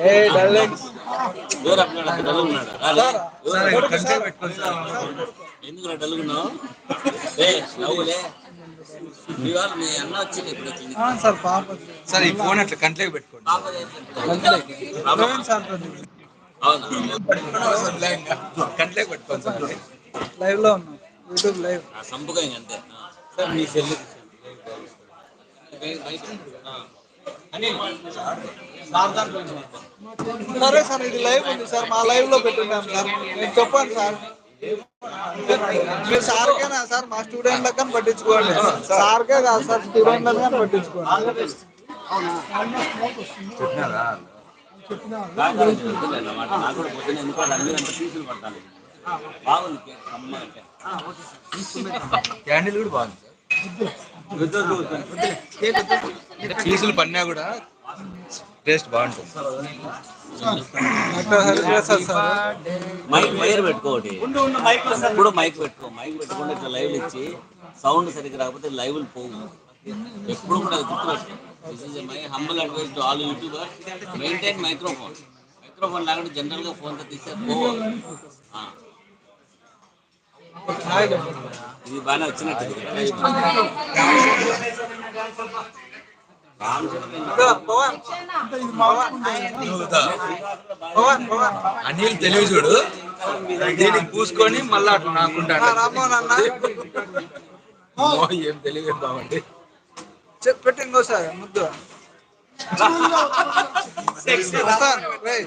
ఏ ఎందుకు డల్గున్నావు ఇప్పుడు సార్ పాప సార్ ఈ ఫోన్ అట్లా కంట్లోకి పెట్టుకోండి సార్ కంట్లోకి పెట్టుకోండి లైవ్లో ఉన్నాం. YouTube live. సంపుగా అంతే. సార్ మీ సెల్ సరే సార్ ఇది లైవ్ ఉంది సార్ మా లైవ్లో పెట్టున్నాం సార్. నేను చెప్పండి సార్. మీరు సార్కేనా సార్? మా స్టూడెంట్ కానీ పట్టించుకోండి. సార్కే కాదు సార్ స్టూడెంట్ కానీ పట్టించుకోండి. క్యాండిల్ కూడా బాగుంది. పీసులు పడినా కూడా టేస్ట్ బాగుంటుంది. మైక్ వైర్ పెట్టుకోటి ఇప్పుడు మైక్ పెట్టుకో మైక్ పెట్టుకుంటే ఇట్లా లైవ్ ఇచ్చి సౌండ్ సరిగ్గా రాకపోతే లైవ్ పోవు. ఎప్పుడు కూడా గుర్తుపెట్టు this is my humble advice to all YouTuber maintain microphone microphone లేకుండా జనరల్గా ఫోన్తో తీసే పోవాలి ఇది బాగానే వచ్చినట్టు అనిల్ తెలివి చూడు దీనికి పూసుకొని మళ్ళీ అట్లా నాకుంటా రామ్మోహన్ అన్న ఏం తెలివి బాగుంది చెప్పు పెట్టు ఇంకోసారి ముద్దు. రేయ్.